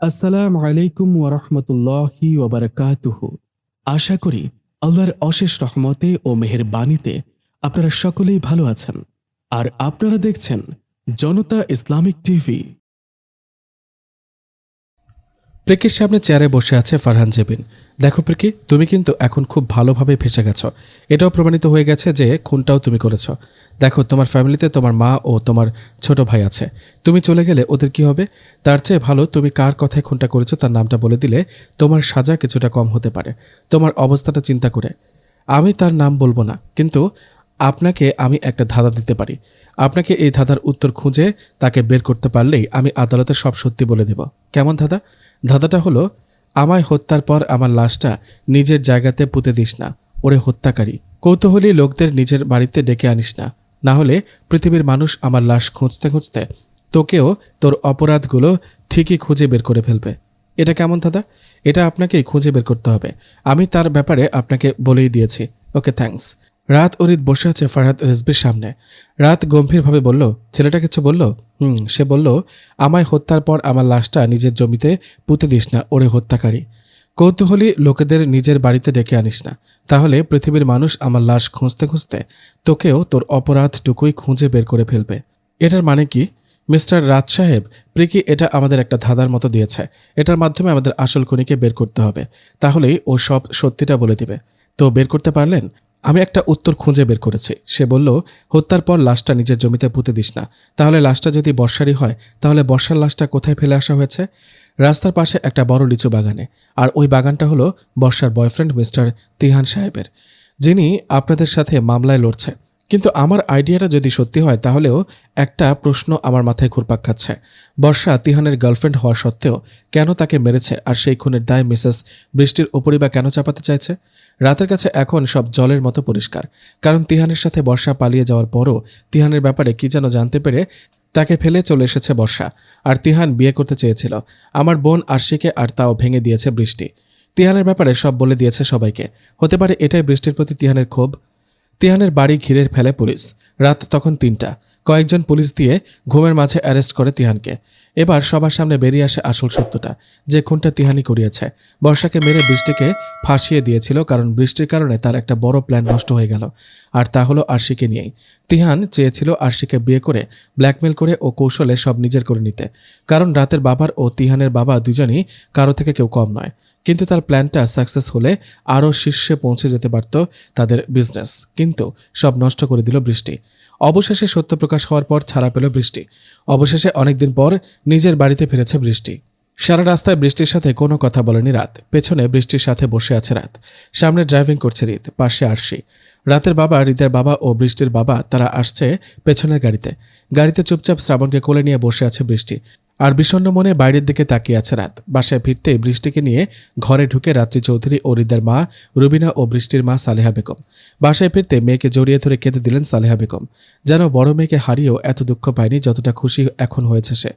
আসসালামু আলাইকুম ওরহমতুল্লাহি ওবরাকাতুহু আশা করি আল্লাহর অশেষ রহমতে ও মেহের বাণীতে আপনারা সকলেই ভালো আছেন। আর আপনারা দেখছেন জনতা ইসলামিক টিভি। প্রিকির সামনে চেয়ারে বসে আছে ফারহান জেবিন। দেখো প্রিকি, তুমি কিন্তু এখন খুব ভালোভাবে ফেসে গেছো। এটাও প্রমাণিত হয়ে গেছে যে খুনটাও তুমি করেছ। দেখো, তোমার ফ্যামিলিতে তোমার মা ও তোমার ছোট ভাই আছে। তুমি চলে গেলে ওদের কি হবে? তার চেয়ে ভালো তুমি কার কথায় খুনটা করেছ তার নামটা বলে দিলে তোমার সাজা কিছুটা কম হতে পারে। তোমার অবস্থাটা চিন্তা করে। আমি তার নাম বলব না, কিন্তু আপনাকে আমি একটা ধাঁধা দিতে পারি। আপনাকে এই ধাঁধার উত্তর খুঁজে তাকে বের করতে পারলেই আমি আদালতে সব সত্যি বলে দেব। কেমন ধাঁধা? ধাঁধাটা হলো, আমায় হত্যার পর আমার লাশটা নিজের জায়গাতে পুঁতে দিস না, ওরে হত্যাকারী। কৌতূহলী লোকদের নিজের বাড়িতে ডেকে আনিস না না হলে পৃথিবীর মানুষ আমার লাশ খুঁজতে খুঁজতে তোকেও তোর অপরাধগুলো ঠিকই খুঁজে বের করে ফেলবে। এটা কেমন দাদা এটা আপনাকেই খুঁজে বের করতে হবে। আমি তার ব্যাপারে আপনাকে বলেই দিয়েছি। Okay, thanks. রাত অরিত বসে আছে ফারহাদ রেসবির সামনে। রাত গম্ভীরভাবে বলল, ছেলেটা কিছু বলল? হুম, সে বলল, আমায় হত্যার পর আমার লাশটা নিজের জমিতে পুঁতে দিস না, ওরে হত্যাকারী। কৌতূহলী লোকেদের নিজের বাড়িতে ডেকে আনিস না। তাহলে পৃথিবীর মানুষ আমার লাশ খুঁজতে খুঁজতে তোকেও তোর অপরাধটুকুই খুঁজে বের করে ফেলবে। এটার মানে কি? মিস্টার রাজ সাহেব, প্রিকি এটা আমাদের একটা ধাঁধার মতো দিয়েছে। এটার মাধ্যমে আমাদের আসল খুনিকে বের করতে হবে। তাহলেই ও সব সত্যিটা বলে দিবে। তো বের করতে পারলেন? আমি একটা উত্তর খুঁজে বের করেছি। সে বলল, হত্যার পর লাশটা নিজের জমিতে পুঁতে দিস না। তাহলে লাশটা যদি বর্ষারই হয়, তাহলে বর্ষার লাশটা কোথায় ফেলে আসা হয়েছে? রাস্তার পাশে একটা বড় লিচু বাগানে, আর ওই বাগানটা হলো বর্ষার বয়ফ্রেন্ড মিস্টার তিহান সাহেবের, যিনি আপনাদের সাথে মামলায় লড়ছে। কিন্তু আমার আইডিয়াটা যদি সত্যি হয়, তাহলেও একটা প্রশ্ন আমার মাথায় ঘুরপাক খাচ্ছে। বর্ষা তিহানের গার্লফ্রেন্ড হওয়া সত্ত্বেও কেন তাকে মেরেছে আর সেই খুনের দায় মিসেস বৃষ্টির ওপরই বা কেন চাপাতে চাইছে? রাতের কাছে এখন সব জলের মতো পরিষ্কার। কারণ তিহানের সাথে বর্ষা পালিয়ে যাওয়ার পরও তিহানের ব্যাপারে কি যেন জানতে পেরে তাকে ফেলে চলে এসেছে বর্ষা। আর তিহান বিয়ে করতে চেয়েছিল। আমার বোন আরশিকে আর তাও ভেঙে দিয়েছে বৃষ্টি। তিহানের ব্যাপারে সব বলে দিয়েছে সবাইকে। হতে পারে এটাই বৃষ্টির প্রতি তিহানের ক্ষোভ। তিহানের বাড়ি ঘিরে ফেলে পুলিশ। রাত তখন তিনটা। কয়েকজন পুলিশ দিয়ে ঘুমের মাঝে অ্যারেস্ট করে তিহানকে। এবার সবার সামনে বেরিয়ে আসে আসল সত্যটা। যে খুনটা তিহানি করিয়েছে। বর্ষাকে মেরে বৃষ্টিকে ফাঁসিয়ে দিয়েছিল কারণ বৃষ্টির কারণে তার একটা বড় প্ল্যান নষ্ট হয়ে গেল। আর তা হলো আরশিকে নিয়েই। তিহান চেয়েছিল আরশিকে বিয়ে করে ব্ল্যাকমেল করে ও কৌশলে সব নিজের করে নিতে। কারণ রাতের বাবার ও তিহানের বাবা দুজনই কারও থেকে কেউ কম নয়। কিন্তু তার প্ল্যানটা সাকসেস হলে আরও শীর্ষে পৌঁছে যেতে পারত তাদের বিজনেস। কিন্তু সব নষ্ট করে দিল বৃষ্টি। অবশেষে সত্য প্রকাশ হওয়ার পর ছাড়া পেল বৃষ্টি। অবশেষে অনেকদিন পর নিজের বাড়িতে ফিরেছে বৃষ্টি। সারা রাস্তায় বৃষ্টির সাথে কোনো কথা বলেনি রাত। পেছনে বৃষ্টির সাথে বসে আছে রাত। সামনে ড্রাইভিং করছে রিত, পাশে আরশি। রাতের বাবা, রিতের বাবা ও বৃষ্টির বাবা, তারা আসছে পেছনের গাড়িতে। গাড়িতে চুপচাপ শ্রাবণকে কোলে নিয়ে বসে আছে বৃষ্টি। আর বিষণ্ণ মনে বাইরের দিকে তাকিয়ে আছে রাত। বাসায় ফিরতে বৃষ্টিকে নিয়ে ঘরে ঢুকে রাত্রি চৌধুরী ও হৃদের মা, রুবিনা ও বৃষ্টির মা সালেহা বেগম। বাসায় ফিরতে মেয়েকে জড়িয়ে ধরে কেঁদে দিলেন সালেহা বেগম। যেন বড় মেয়েকে হারিয়েও এত দুঃখ পায়নি যতটা খুশি এখন হয়েছে সে।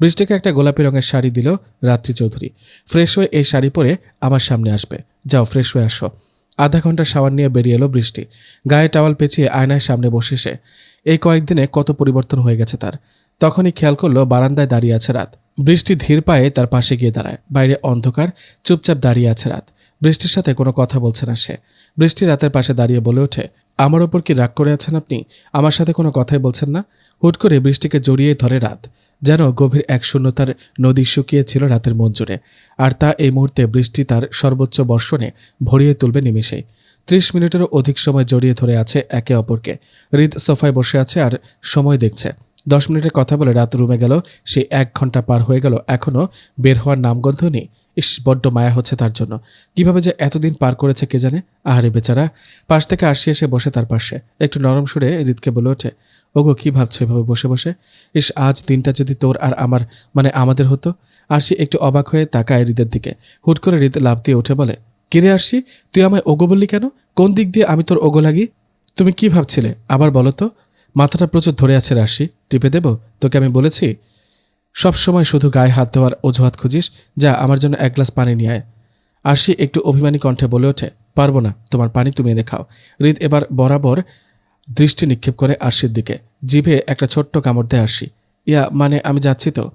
বৃষ্টিকে একটা গোলাপি রঙের শাড়ি দিল রাত্রি চৌধুরী। ফ্রেশ হয়ে এই শাড়ি পরে আমার সামনে আসবে। যাও, ফ্রেশ হয়ে আসো। আধা ঘণ্টা শাওয়ার নিয়ে বেরিয়ে এলো বৃষ্টি। গায়ে টাওয়াল পেঁচিয়ে আয়নার সামনে বসে সে। এই কয়েকদিনে কত পরিবর্তন হয়ে গেছে তার। তখনই খেয়াল করল বারান্দায় দাঁড়িয়ে আছে রাত। বৃষ্টি ধীর পায়ে তার পাশে গিয়ে দাঁড়ায়। বাইরে অন্ধকার, চুপচাপ দাঁড়িয়ে আছে রাত। বৃষ্টির সাথে কোনো কথা বলছে না সে। বৃষ্টি রাতের পাশে দাঁড়িয়ে বলে ওঠে, আমার ওপর কি রাগ করে আছেন আপনি? আমার সাথে কোনো কথাই বলছেন না? হুট করে বৃষ্টিকে জড়িয়ে ধরে রাত, যেন গভীর এক শূন্যতার নদী শুকিয়েছিল রাতের জুড়ে আর তা এই মুহূর্তে বৃষ্টি তার সর্বোচ্চ বর্ষণে ভরিয়ে তুলবে নিমিষেই। ত্রিশ মিনিটেরও অধিক সময় জড়িয়ে ধরে আছে একে অপরকে। হৃদ সোফায় বসে আছে আর সময় দেখছে। দশ মিনিটের কথা বলে রাত রুমে গেল। সে এক ঘণ্টা পার হয়ে গেল। এখনও বের হওয়ার নামগন্ধ নেই। ইস, বড্ড মায়া হচ্ছে তার জন্য। কীভাবে যে এতদিন পার করেছে কে জানে? আহারে বেচারা। পাশ থেকে আসি এসে বসে তার পাশে। একটু নরম সুরে হৃদকে বলে ওঠে, ওগো, কি ভাবছ এভাবে বসে বসে? ইস, আজ দিনটা যদি তোর আর আমার মানে আমাদের হতো? আরশি একটু অবাক হয়ে তাকায় হৃদের দিকে। হুট করে হৃদ লাভ দিয়ে উঠে বলে কিরে আরশি? তুই আমায় ওগো বললি কেন? কোন দিক দিয়ে আমি তোর ওগো লাগি? তুমি কি ভাবছিলে? আবার বলো তো? মাথাটা প্রচুর ধরে আছে রাশি টিপে দেব? তোকে আমি বলেছি, সব সময় শুধু গায়ে হাত দেওয়ার অজুহাত খুঁজিস, যা আমার জন্য এক গ্লাস পানি নিয়ে আয়। আরশি একটু অভিমানী কণ্ঠে বলে ওঠে, পারব না, তোমার পানি তুমি এনে খাও। হৃদ এবার বরাবর দৃষ্টি নিক্ষেপ করে আরশির দিকে। জিভে একটা ছোট্ট কামড় দেয় আরশি। ইয়া মানে আমি যাচ্ছি তো?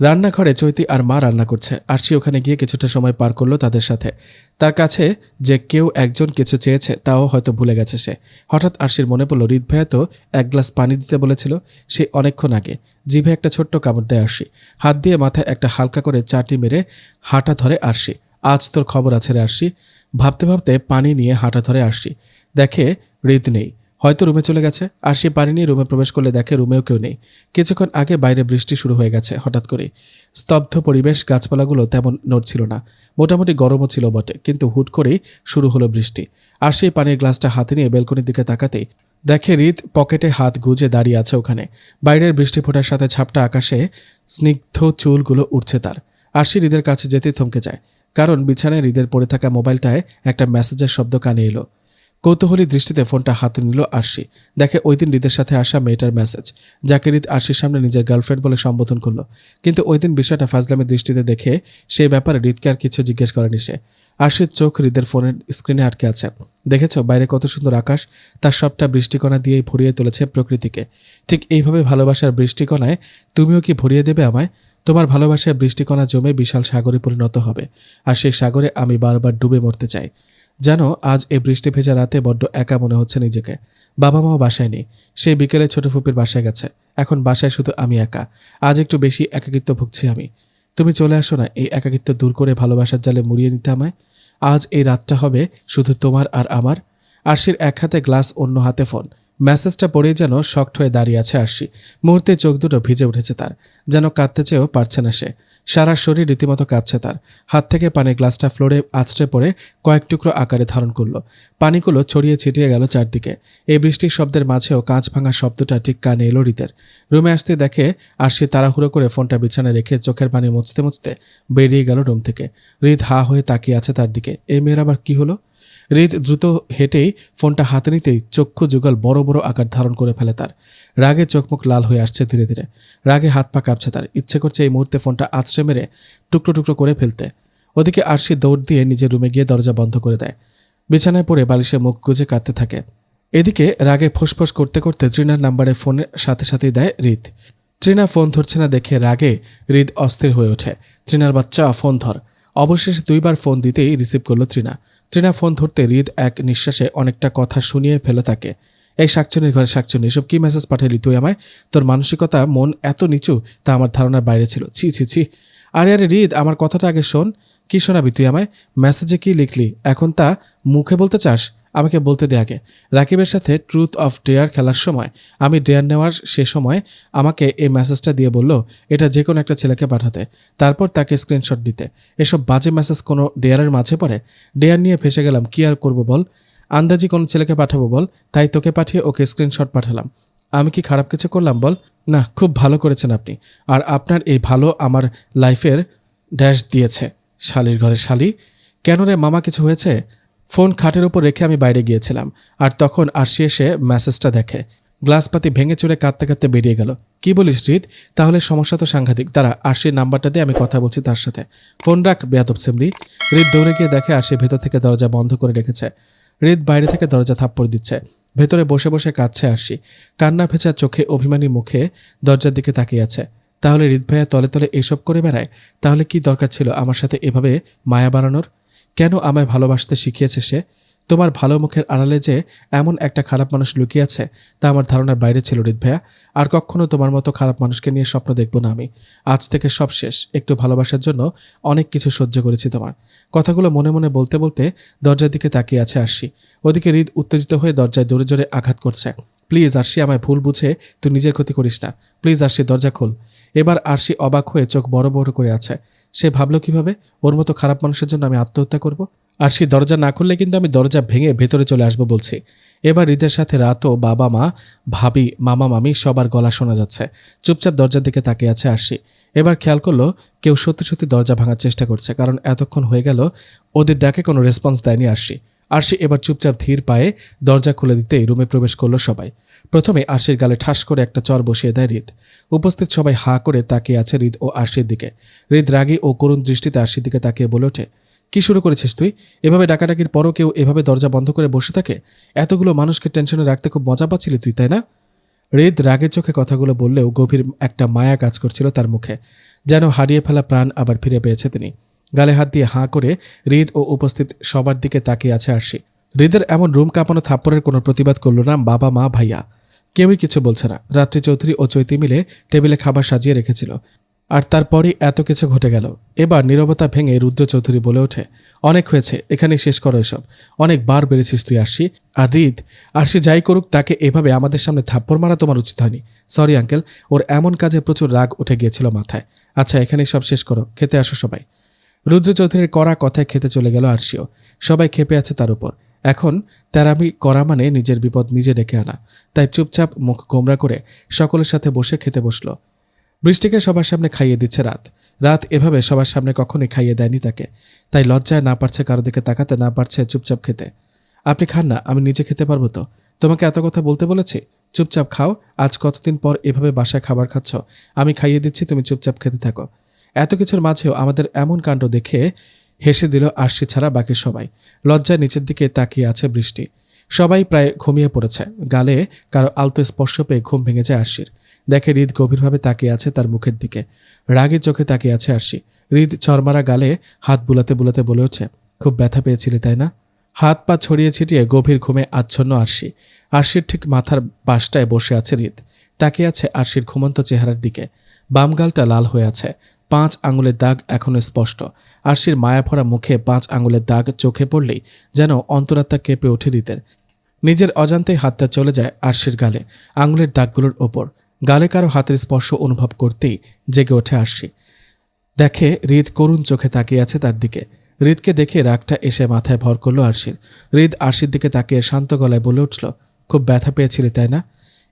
রান্নাঘরে চৈতি আর মা রান্না করছে, আরশি ওখানে গিয়ে কিছুটা সময় পার করল তাদের সাথে। তার কাছে যে কেউ একজন কিছু চেয়েছে, তাও হয়তো ভুলে গেছে সে। হঠাৎ আরশির মনে পড়ল, হৃদ ভাইয়া তো এক গ্লাস পানি দিতে বলেছিল, সে অনেকক্ষণ আগে। জিভে একটা ছোট্ট কামড় দেয় আরশি। হাত দিয়ে মাথায় একটা হালকা করে চাটি মেরে হাঁটা ধরে আরশি। আজ তোর খবর আছে রে আরশি। ভাবতে ভাবতে পানি নিয়ে হাঁটা ধরে আরশি। দেখে হৃদ নেই। হয়তো রুমে চলে গেছে, আর সে পানি নিয়ে রুমে প্রবেশ করলে দেখে রুমেও কেউ নেই। কিছুক্ষণ আগে বাইরে বৃষ্টি শুরু হয়ে গেছে, হঠাৎ করে স্তব্ধ পরিবেশ, গাছপালাগুলো তেমন নড়ছিল না। মোটামুটি গরমও ছিল বটে, কিন্তু হুট করেই শুরু হলো বৃষ্টি। আর সেই পানির গ্লাসটা হাতে নিয়ে বেলকনির দিকে তাকাতেই দেখে রিত পকেটে হাত গুজে দাঁড়িয়ে আছে ওখানে। বাইরের বৃষ্টি ফোটার সাথে ছাপটা আকাশে স্নিগ্ধ চুলগুলো উঠছে তার। আর সে হৃদের কাছে যেতে থমকে যায়, কারণ বিছানায় হৃদের পড়ে থাকা মোবাইলটায় একটা মেসেজের শব্দ কানে এলো। কৌতূহলী দৃষ্টিতে ফোনটা হাতে নিল আরশি। দেখে ওই দিন হৃদের সাথে আসা মেয়েটার মেসেজ যাকে হৃদ আরশির সামনে নিজের গার্লফ্রেন্ড বলে সম্বোধন করল। কিন্তু ওই দিন বিষয়টা ফাজলামের দৃষ্টিতে দেখে সেই ব্যাপারে হৃদকে আর কিছু জিজ্ঞেস করেনি সে। আরশির চোখ হৃদের ফোনের স্ক্রিনে আটকে আছে। দেখেছ, বাইরে কত সুন্দর আকাশ, তার সবটা বৃষ্টিকণা দিয়েই ভরিয়ে তুলেছে প্রকৃতিকে। ঠিক এইভাবে ভালোবাসার বৃষ্টিকণায় তুমিও কি ভরিয়ে দেবে আমায়? তোমার ভালোবাসায় বৃষ্টিকণা জমে বিশাল সাগরে পরিণত হবে। আর সেই সাগরে আমি বারবার ডুবে মরতে চাই। জানো আজ এই বৃষ্টি ভেজা রাতে বড্ড একা মনে হচ্ছে নিজেকে। বাবা মাও বাসায় নেই। সে বিকেলে ছোট ফুপির বাসায় গেছে। এখন বাসায় শুধু আমি একা। আজ একটু বেশি একাকিত্ব ভুগছি আমি। তুমি চলে আসো না, এই একাকিত্ব দূর করে ভালোবাসার জালে মুড়িয়ে নিতে আমায়। আজ এই রাতটা হবে শুধু তোমার আর আমার। আরশির এক হাতে গ্লাস, অন্য হাতে ফোন। মেসেজটা পড়েই যেন শক্ট হয়ে দাঁড়িয়ে আছে আরশি। মুহূর্তে চোখ দুটো ভিজে উঠেছে তার। যেন কাঁদতে চেয়েও পারছে না সে। সারা শরীর রীতিমতো কাঁপছে তার। হাত থেকে পানির গ্লাসটা ফ্লোরে আছড়ে পড়ে কয়েক টুকরো আকারে ধারণ করল। পানিগুলো ছড়িয়ে ছিটিয়ে গেল চারদিকে। এই বৃষ্টির শব্দের মাঝেও কাঁচ ভাঙা শব্দটা ঠিক কানে এলো রীতের। রুমে আসতে দেখে আর সে তাড়াহুড়ো করে ফোনটা বিছানায় রেখে চোখের পানি মুছতে মুছতে বেরিয়ে গেল রুম থেকে। হৃদ হা হয়ে তাকিয়ে আছে তার দিকে। এই মেয়ের আবার কি হলো? হৃদ দ্রুত হেঁটেই ফোনটা হাতে নিতেই চক্ষু যুগল বড় বড় আকার ধারণ করে ফেলে তার। রাগে চোখমুখ লাল হয়ে আসছে ধীরে ধীরে। রাগে হাত পা কাঁপছে তার। ইচ্ছে করছে এই মুহূর্তে ফোনটা আছড়ে মেরে টুকরো টুকরো করে ফেলতে। ওদিকে আরশি দৌড় দিয়ে নিজের রুমে গিয়ে দরজা বন্ধ করে দেয়। বিছানায় পড়ে বালিশে মুখ গুজে কাঁদতে থাকে। এদিকে রাগে ফোঁসফোঁস করতে করতে ট্রিনার নাম্বারে ফোনের সাথে সাথেই দেয় রিত ট্রিনা ফোন ধরছে না দেখে রাগে হৃদ অস্থির হয়ে ওঠে। ট্রিনার বাচ্চা, ফোন ধর। অবশেষে দুইবার ফোন দিতেই রিসিভ করল ট্রিনা ট্রিনা ফোন ধরতে হৃদ এক নিঃশ্বাসে অনেকটা কথা শুনিয়ে ফেলে থাকে এই শাকচুনির ঘরে শাকচুনি, এসব কী মেসেজ পাঠালি তুই আমায়? তোর মানসিকতা, মন এত নিচু তা আমার ধারণার বাইরে ছিল। ছি ছি ছি। আরে আরে, রিদ, আমার কথাটা আগে শোন। কী শোনাবি তুই আমায়? মেসেজে কি লিখলি? এখন তা মুখে বলতে চাস? আমাকে বলতে দে আগে। রাকিবের সাথে ট্রুথ অফ ডেয়ার খেলার সময়, আমি ডেয়ার নেওয়ার সে সময় আমাকে এই মেসেজটা দিয়ে বলল, এটা যে কোনো একটা ছেলেকে পাঠাতে। তারপর তাকে স্ক্রিনশট দিতে। এসব বাজে মেসেজ কোনো ডেয়ারের মাঝে পড়ে? ডেয়ার নিয়ে ফেসে গেলাম, কি আর করব বল? আন্দাজি কোনো ছেলেকে পাঠাবো বল? তাই তোকে পাঠিয়ে ওকে স্ক্রিনশট পাঠালাম। আমি কি খারাপ কিছু করলাম বল? না, খুব ভালো করেছেন আপনি। আর আপনার এই ভালো আমার লাইফের ড্যাশ দিয়েছে, শালির ঘরে শালি। কেন রে মামা কিছু হয়েছে? ফোন খাটের উপর রেখে আমি বাইরে গিয়েছিলাম, আর তখন আরশি এসে মেসেজটা দেখে। গ্লাসপাতি ভেঙে চড়ে কাঁদতে কাঁদতে বেরিয়ে গেল। কি বলিস রিত? তাহলে সমস্যা তো সাংঘাতিক। তারা আরশির নাম্বারটা দিয়ে আমি কথা বলছি তার সাথে। ফোন রাখ, বেয়াদব সেমলি। রিত দৌড়ে গিয়ে দেখে আরশি ভেতর থেকে দরজা বন্ধ করে রেখেছে। রিত বাইরে থেকে দরজা থাপ্পড় দিচ্ছে। ভেতরে বসে বসে কাঁদছে আরশি। কান্না ভেজা চোখে, অভিমানী মুখে দরজার দিকে তাকিয়ে আছে। তাহলে রিত ভাইয়া তলে তলে এসব করে বেড়ায়? তাহলে কি দরকার ছিল আমার সাথে এভাবে মায়া বাড়ানোর? কেন আমায় ভালোবাসতে শিখিয়েছে সে? তোমার ভালো মুখের আড়ালে যে এমন একটা খারাপ মানুষ লুকিয়ে আছে, তা আমার ধারণার বাইরে ছিল রিত ভাইয়া। আর কখনো তোমার মতো খারাপ মানুষকে নিয়ে স্বপ্ন দেখব না আমি। আজ থেকে সব শেষ। একটু ভালোবাসার জন্য অনেক কিছু সহ্য করেছি তোমার। কথাগুলো মনে মনে বলতে বলতে দরজার দিকে তাকিয়ে আছে আরশি। ওদিকে হৃদ উত্তেজিত হয়ে দরজায় জোরে জোরে আঘাত করছে। প্লিজ আরশি, আমায় ভুল বুঝে তুই নিজের ক্ষতি করিস না। প্লিজ আরশি, দরজা খোল। এবার আরশি অবাক হয়ে চোখ বড় বড় করে আছে। সে ভাবলো কীভাবে? ওর মতো খারাপ মানুষের জন্য আমি আত্মহত্যা করব? আরশি দরজা না খুললে কিন্তু আমি দরজা ভেঙে ভেতরে চলে আসব বলছি। এবার হৃদের সাথে রাতও বাবা, মা, ভাবি, মামা, মামি সবার গলা শোনা যাচ্ছে। চুপচাপ দরজার দিকে তাকিয়ে আছে আরশি। এবার খেয়াল করল কেউ সত্যি সত্যি দরজা ভাঙার চেষ্টা করছে, কারণ এতক্ষণ হয়ে গেল ওদের ডাকে কোনো রেসপন্স দেয়নি আরশি। আরশি এবার চুপচাপ ধীর পায়ে দরজা খুলে দিতেই রুমে প্রবেশ করল সবাই। প্রথমে আরশির গালে ঠাস করে একটা চর বসিয়ে দেয় হৃদ। উপস্থিত সবাই হা করে তাকিয়ে আছে হৃদ ও আরশির দিকে। হৃদ রাগী ও করুণ দৃষ্টিতে আরশির দিকে তাকিয়ে বলে ওঠে, কি শুরু করেছিস তুই? এভাবে ডাকাডাকির পরও কেউ এভাবে দরজা বন্ধ করে বসে থাকে? এতগুলো মানুষকে টেনশনে রাখতে খুব মজা পাচ্ছিলি তুই, তাই না? হৃদ রাগের চোখে কথাগুলো বললেও গভীর একটা মায়া কাজ করছিল তার মুখে। যেন হারিয়ে ফেলা প্রাণ আবার ফিরে পেয়েছে তিনি। গালে হাত দিয়ে হাঁ করে হৃদ ও উপস্থিত সবার দিকে তাকিয়ে আছে আরশি। হৃদের এমন রুম কাঁপানো থাপ্পড়ের কোনো প্রতিবাদ করল না বাবা, মা, ভাইয়া। কেউই কিছু বলছে না। রাত্রি চৌধুরী ও চৈতি মিলে টেবিলে খাবার সাজিয়ে রেখেছিল। আর তারপরই এত কিছু ঘটে গেল। এবার নীরবতা ভেঙে রুদ্র চৌধুরী বলে ওঠে, অনেক হয়েছে, এখানেই শেষ করো এসব। অনেক বার বেড়েছিস তুই, আরশি। আর রিদ, আরশি যাই করুক, তাকে এভাবে আমাদের সামনে থাপ্পড় মারা তোমার উচিত হয়নি। সরি, আঙ্কেল, ওর এমন কাজে প্রচুর রাগ উঠে গিয়েছিল মাথায়। আচ্ছা এখানেই সব শেষ করো, খেতে আসো সবাই। রুদ্র চৌধুরীর কড়া কথায় খেতে চলে গেল আরশিও। সবাই খেপে আছে তার উপর। এখন তেরামি করা মানে নিজের বিপদ নিজে ডেকে আনা। তাই চুপচাপ মুখ গোমরা করে সকলের সাথে বসে খেতে বসল। বৃষ্টিকে সবার সামনে খাইয়ে দিচ্ছে রাত। রাত এভাবে সবার সামনে কখনোই খাইয়ে দেয়নি তাকে। তাই লজ্জায় না পারছে কারও দিকে তাকাতে, না পারছে চুপচাপ খেতে। আপনি খান না, আমি নিজে খেতে পারব তো। তোমাকে এত কথা বলতে বলেছি? চুপচাপ খাও, আজ কতদিন পর এভাবে বাসায় খাবার খাচ্ছ? আমি খাইয়ে দিচ্ছি, তুমি চুপচাপ খেতে থাকো। এত কিছুর মাঝেও আমাদের এমন কাণ্ড দেখে হেসে দিল আরশি ছাড়া বাকি সবাই। লজ্জায় নিচের দিকে তাকিয়ে আছে বৃষ্টি। সবাই প্রায় ঘুমিয়ে পড়েছে। গালে কারও আলতো স্পর্শ পেয়ে ঘুম ভেঙে যায় আরশির। দেখে হৃদ গভীরভাবে তাকিয়ে আছে তার মুখের দিকে। রাগের চোখে তাকিয়ে আছে আরশি। হৃদ চরমারা গালে হাত বুলাতে বুলাতে বলে ওঠে, খুব ব্যথা পেয়েছিলে, তাই না? হাত পা ছড়িয়ে ছিটিয়ে গভীর ঘুমে আচ্ছন্ন আরশি। আরশির ঠিক মাথার পাশটায় বসে আছে হৃদ। তাকিয়ে আছে আরশির ঘুমন্ত চেহারার দিকে। বাম গালটা লাল হয়ে আছে। পাঁচ আঙুলের দাগ এখনও স্পষ্ট। আরশির মায়াভরা মুখে পাঁচ আঙুলের দাগ চোখে পড়লেই যেন অন্তরাত্মা কেঁপে ওঠে হৃদের নিজের অজান্তেই হাতটা চলে যায় আরশির গালে, আঙুলের দাগগুলোর ওপর। গালে কারও হাতের স্পর্শ অনুভব করতেই জেগে ওঠে আরশি। দেখে হৃদ করুণ চোখে তাকিয়ে আছে তার দিকে। হৃদকে দেখে রাগটা এসে মাথায় ভর করল আরশির। হৃদ আরশির দিকে তাকিয়ে শান্ত গলায় বলে উঠল, খুব ব্যথা পেয়েছিলে তাই না?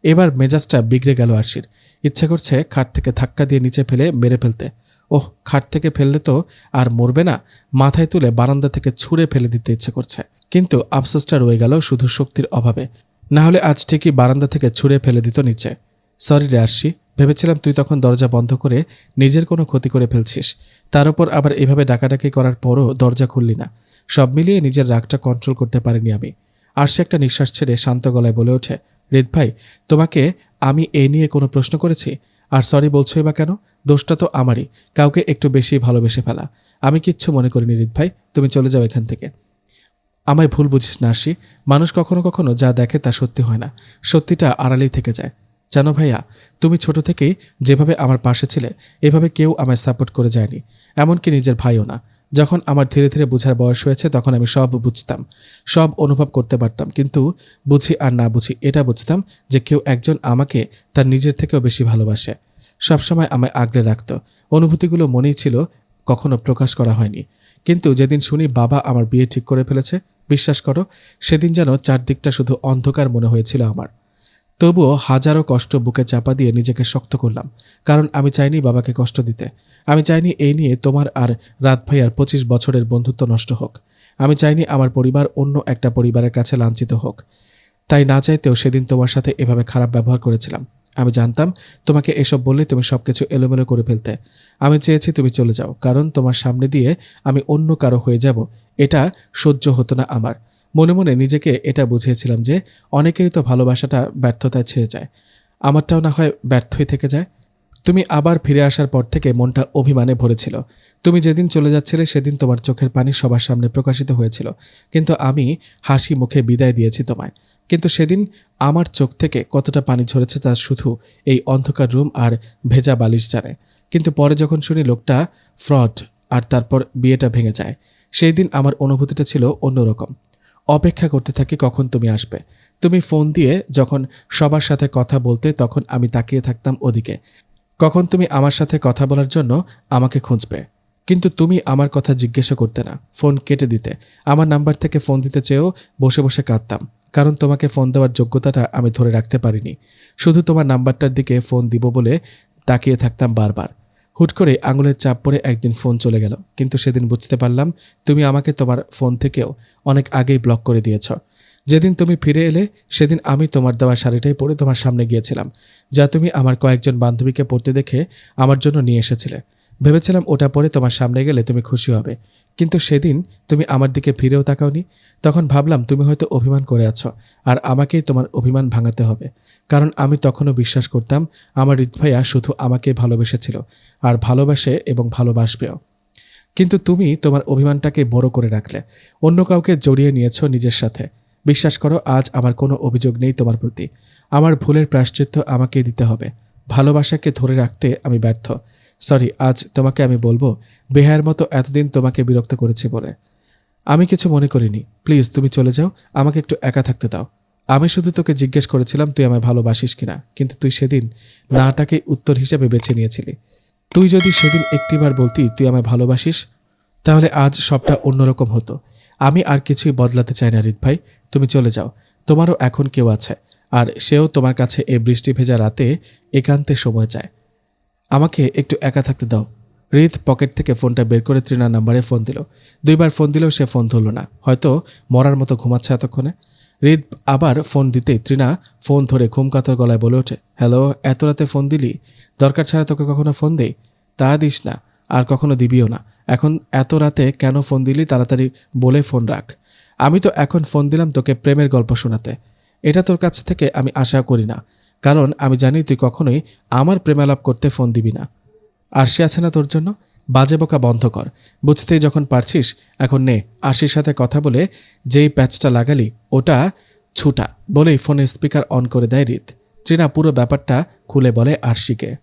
এবার মেজাজটা বিগড়ে গেল আরশির। ইচ্ছে করছে খাট থেকে ধাক্কা দিয়ে নিচে ফেলে মেরে ফেলতে। ওহ, খাট থেকে ফেললে তো আর মরবে না, মাথায় তুলে বারান্দা থেকে ছুঁড়ে ফেলে দিতে ইচ্ছে করছে। কিন্তু আফসোসটা রয়ে গেল শুধু শক্তির অভাবে। না হলে আজ ঠিকই বারান্দা থেকে ছুঁড়ে ফেলে দিত নিচে। সরি রে আরশি, ভেবেছিলাম তুই তখন দরজা বন্ধ করে নিজের কোনো ক্ষতি করে ফেলছিস। তার উপর আবার এভাবে ডাকাডাকি করার পরও দরজা খুললি না। সব মিলিয়ে নিজের রাগটা কন্ট্রোল করতে পারিনি আমি। আরশি একটা নিঃশ্বাস ছেড়ে শান্ত গলায় বলে ওঠে রিদ ভাই, তোমাকে আমি এই নিয়ে কোনো প্রশ্ন করেছি? আর সরি বলছোই বা কেন? দোষটা তো আমারই। কাউকে একটু বেশি ভালোবেসে ফেলা। আমি কিচ্ছু মনে করিনি রিদ ভাই, তুমি চলে যাও এখান থেকে। আমায় ভুল বুঝিস না আরশি। মানুষ কখনো কখনো যা দেখে তা সত্যি হয় না। সত্যিটা আড়ালেই থেকে যায়। জানো ভাইয়া, তুমি ছোট থেকেই যেভাবে আমার পাশে ছিলে, এভাবে কেউ আমায় সাপোর্ট করে যায়নি। এমনকি নিজের ভাইও না। যখন আমার ধীরে ধীরে বোঝার বয়স হয়েছে, তখন আমি সব বুঝতাম। সব অনুভব করতে পারতাম। কিন্তু বুঝি আর না বুঝি এটা বুঝতাম যে কেউ একজন আমাকে তার নিজের থেকেও বেশি ভালোবাসে। সবসময় আমায় আগলে রাখত। অনুভূতিগুলো মনেই ছিল কখনো প্রকাশ করা হয়নি। কিন্তু যেদিন শুনি বাবা আমার বিয়ে ঠিক করে ফেলেছে, বিশ্বাস করো, সেদিন যেন চারদিকটা শুধু অন্ধকার মনে হয়েছিল আমার। তবুও হাজারো কষ্ট বুকে চাপা দিয়ে নিজেকে শক্ত করলাম, কারণ আমি চাইনি বাবাকে কষ্ট দিতে। আমি চাইনি এই নিয়ে তোমার আর রাত ভাইয়ার পঁচিশ বছরের বন্ধুত্ব নষ্ট হোক। আমি চাইনি আমার পরিবার অন্য একটা পরিবারের কাছে লাঞ্ছিত হোক। তাই না চাইতেও সেদিন তোমার সাথে এভাবে খারাপ ব্যবহার করেছিলাম। আমি জানতাম তোমাকে এসব বললে তুমি সবকিছু এলোমেলো করে ফেলতে। আমি চেয়েছি তুমি চলে যাও, কারণ তোমার সামনে দিয়ে আমি অন্য কারও হয়ে যাব, এটা সহ্য হতো না আমার। মনে মনে নিজেকে এটা বুঝিয়েছিলাম যে অনেকেরই তো ভালোবাসাটা ব্যর্থতায় ছেয়ে যায়। আমারটাও না হয় ব্যর্থই থেকে যায়। তুমি আবার ফিরে আসার পর থেকে মনটা অভিমানে ভরেছিল। তুমি যেদিন চলে যাচ্ছিলে সেদিন তোমার চোখের পানি সবার সামনে প্রকাশিত হয়েছিল। কিন্তু আমি হাসি মুখে বিদায় দিয়েছি তোমায়। কিন্তু সেদিন আমার চোখ থেকে কতটা পানি ঝরেছে তা শুধু এই অন্ধকার রুম আর ভেজা বালিশ জানে। কিন্তু পরে যখন শুনি লোকটা ফ্রড আর তারপর বিয়েটা ভেঙে যায়, সেই দিন আমার অনুভূতিটা ছিল অন্যরকম। অপেক্ষা করতে থাকি কখন তুমি আসবে। তুমি ফোন দিয়ে যখন সবার সাথে কথা বলতে, তখন আমি তাকিয়ে থাকতাম ওদিকে। কখন তুমি আমার সাথে কথা বলার জন্য আমাকে খুঁজবে। কিন্তু তুমি আমার কথা জিজ্ঞাসা করতে না, ফোন কেটে দিতে। আমার নাম্বার থেকে ফোন দিতে চেয়েও বসে বসে কাঁদতাম, কারণ তোমাকে ফোন দেওয়ার যোগ্যতাটা আমি ধরে রাখতে পারিনি। শুধু তোমার নাম্বারটার দিকে ফোন দিব বলে তাকিয়ে থাকতাম বারবার। হুট করে আঙুলের চাপ পরে একদিন ফোন চলে গেল। কিন্তু সেদিন বুঝতে পারলাম তুমি আমাকে তোমার ফোন থেকেও অনেক আগেই ব্লক করে দিয়েছ। যেদিন তুমি ফিরে এলে সেদিন আমি তোমার দেওয়া শাড়িটাই পরে তোমার সামনে গিয়েছিলাম, যা তুমি আমার কয়েকজন বান্ধবীকে পড়তে দেখে আমার জন্য নিয়ে এসেছিলে। ভেবেছিলাম ওটা পরে তোমার সামনে গেলে তুমি খুশি হবে। কিন্তু সেদিন তুমি আমার দিকে ফিরেও তাকাওনি। তখন ভাবলাম তুমি হয়তো অভিমান করে আছো, আর আমাকেই তোমার অভিমান ভাঙাতে হবে। কারণ আমি তখনও বিশ্বাস করতাম, আমার হৃদ ভাইয়া শুধু আমাকে ভালোবেসেছিল, আর ভালোবাসে এবং ভালোবাসবেও। কিন্তু তুমি তোমার অভিমানটাকে বড় করে রাখলে, অন্য কাউকে জড়িয়ে নিয়েছো নিজের সাথে। বিশ্বাস করো, আজ আমার কোনো অভিযোগ নেই তোমার প্রতি। আমার ভুলের প্রাশ্চিত্য আমাকে দিতে হবে। ভালোবাসাকে ধরে রাখতে আমি ব্যর্থ। সরি, আজ তোমাকে আমি বলব, বেহায়ের মতো এতদিন তোমাকে বিরক্ত করেছি বলে। আমি কিছু মনে করিনি। প্লিজ, তুমি চলে যাও। আমাকে একটু একা থাকতে দাও। আমি শুধু তোকে জিজ্ঞেস করেছিলাম, তুই আমায় ভালোবাসিস কিনা। কিন্তু তুই সেদিন নাটাকে উত্তর হিসেবে বেছে নিয়েছিলি। তুই যদি সেদিন একটিবার বলতি, তুই আমায় ভালোবাসিস, তাহলে আজ সবটা অন্যরকম হতো। আমি আর কিছুই বদলাতে চাই না রিত ভাই। তুমি চলে যাও। তোমারও এখন কেউ আছে। আর সেও তোমার কাছে এই বৃষ্টি ভেজা রাতে একান্তে সময় চায়। আমাকে একটু একা থাকতে দাও। রিত পকেট থেকে ফোনটা বের করে ত্রিনার নাম্বারে ফোন দিল। দুইবার ফোন দিলেও সে ফোন ধরল না। হয়তো মরার মতো ঘুমাচ্ছে এতক্ষণে। রিত আবার ফোন দিতে ত্রিনা ফোন ধরে ঘুমকাতর গলায় বলে ওঠে, হ্যালো, এত রাতে ফোন দিলি? দরকার ছাড়া তোকে কখনো ফোন দেই? তা দিস না, আর কখনো দিবিও না। এখন এত রাতে কেন ফোন দিলি? তাড়াতাড়ি বলে ফোন রাখ। আমি তো এখন ফোন দিলাম তোকে প্রেমের গল্প শোনাতে। এটা তোর কাছ থেকে আমি আশা করি না। কারণ আমি জানি তুই কখনোই আমার প্রেমালাপ করতে ফোন দিবি না। আর সে আছে না তোর জন্য? বাজে বোকা বন্ধ কর। বুঝতেই যখন পারছিস, এখন নে আশির সাথে কথা বলে যেই প্যাচটা লাগালি, ওটা ছুটা, বলেই ফোনের স্পিকার অন করে দেয় রিত। চীনা পুরো ব্যাপারটা খুলে বলে আরশিকে।